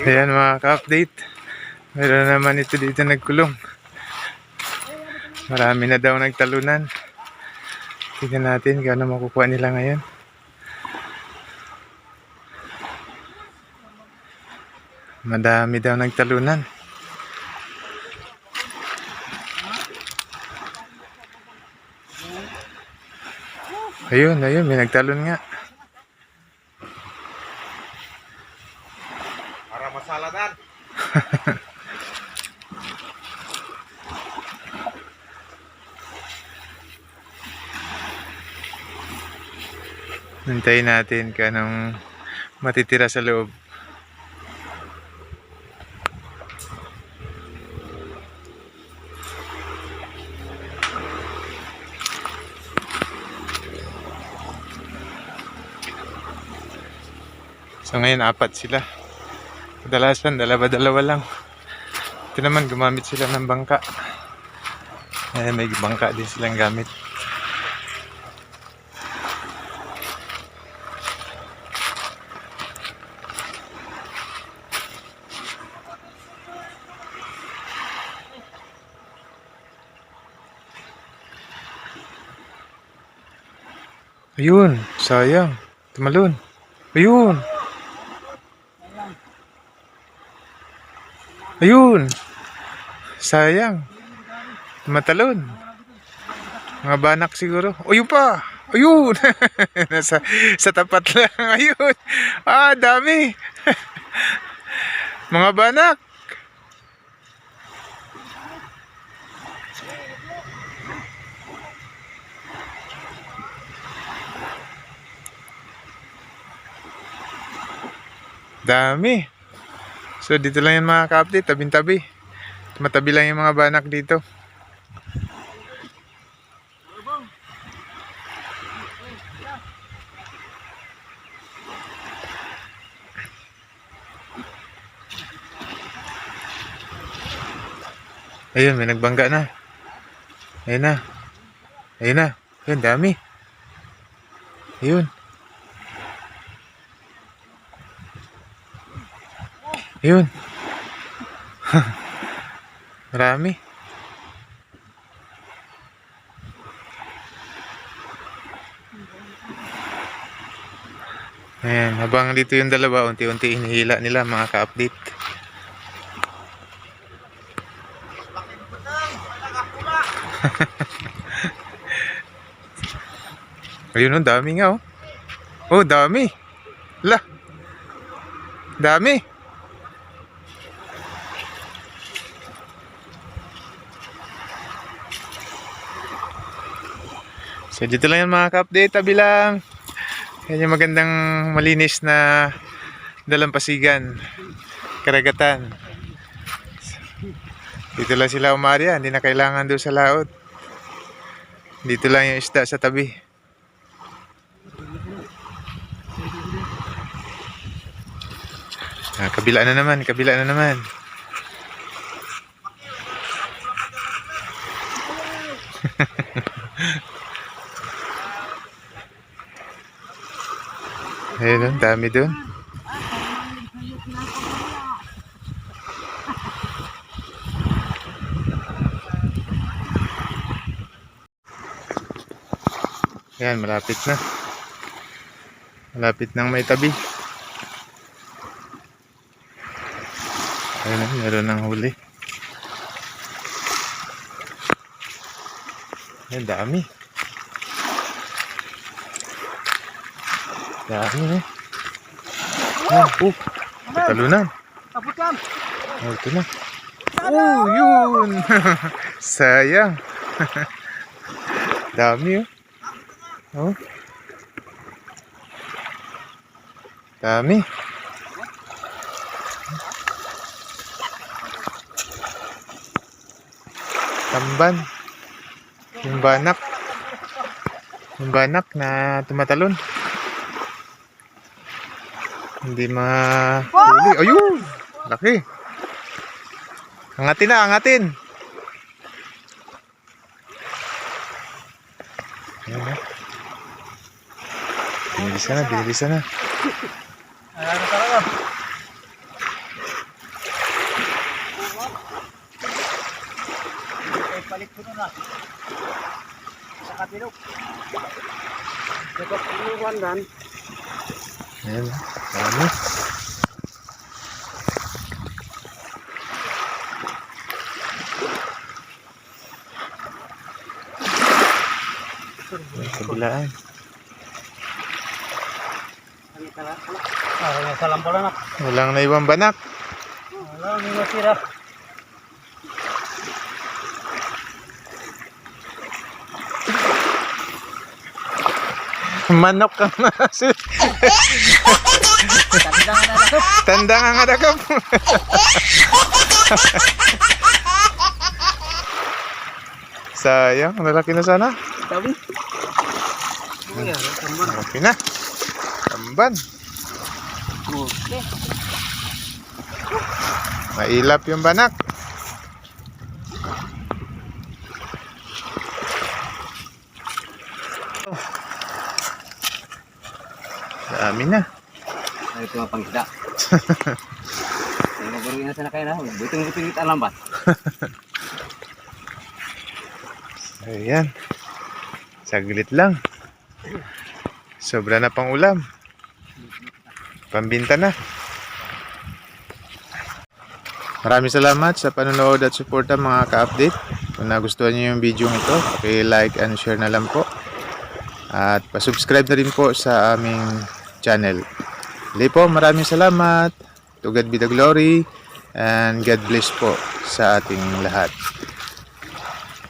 Ayan mga ka-update. Meron naman ito dito nagkulong. Marami na daw nagtalunan. Tignan natin kung ano makukuha nila ngayon. Madami daw nagtalunan. Ayun, ayun, may nagtalon nga. Para masaladan. Hintayin natin kung anong matitira sa loob. So ngayon apat sila. Kadalasan dalawa-dalawa lang. Ito naman gumamit sila ng bangka. Ayan, may bangka din silang gamit. Ayun, sayang. Tumalon. Ayun. Ayun. Sayang. Matalon. Mga banak siguro. Ayun pa. Ayun. Nasa sa tapat lang. Ayun. Ah, dami. Mga banak. Dami. So dito lang yan mga ka-update, tabing-tabi. Matabi lang yung mga banak dito. Ayun, may nagbangga na. Ayun na. Ayun na. Ayun, dami. Ayun. Ayun. Marami. Ayan, habang dito yung dalawa, unti-unti inihila nila mga ka-update. Ayun oh, dami nga oh. Oh, dami. La. Dami. So dito lang yan mga ka-update, tabi lang. Yan yung magandang malinis na dalampasigan, karagatan. Dito lang sila umarya, hindi na kailangan doon sa laot. Dito lang yung isda sa tabi. Ah, kabila na naman, kabila na naman. Ayun, ang dami doon. Yan, malapit na. Malapit nang may tabi. Ayun na, meron ng huli. Ayun, dami. Dami eh. Ah, oh, talunan. Taputan. Oh, ito na. Oh, yun. Sayang. Dami oh. Oh. Dami. Tamban. Yung banak. Yung banak na tumatalon. Hindi mahuli. Ayun! Laki. Angatin na, angatin. Ayun na. Binilisan na, binilisan na. Ayun na Palit ko na na. Sa katilog. Sa katilog, Ayan. Dami. Kabilaan. Ah, pala na. Walang naiwang banak. Wala, may natira. Manok ang masil. Tanda nga na ako. Tanda nga dagam. Sayang, nalaki na sana. Yan? Tamba na. Tamban. Mailap yung banak. Dami na. Ay, ito mga pangkida. Ay, maburuin na sana kayo na. Buting-buting kita alam ba? Ayan. Saglit lang. Sobra na pang ulam. Pambinta na. Maraming salamat sa panonood at suporta mga ka-update. Kung nagustuhan niyo yung video ito, like and share na lang po. At pasubscribe na rin po sa aming channel. Hindi po, maraming salamat. To God be the glory and God bless po sa ating lahat.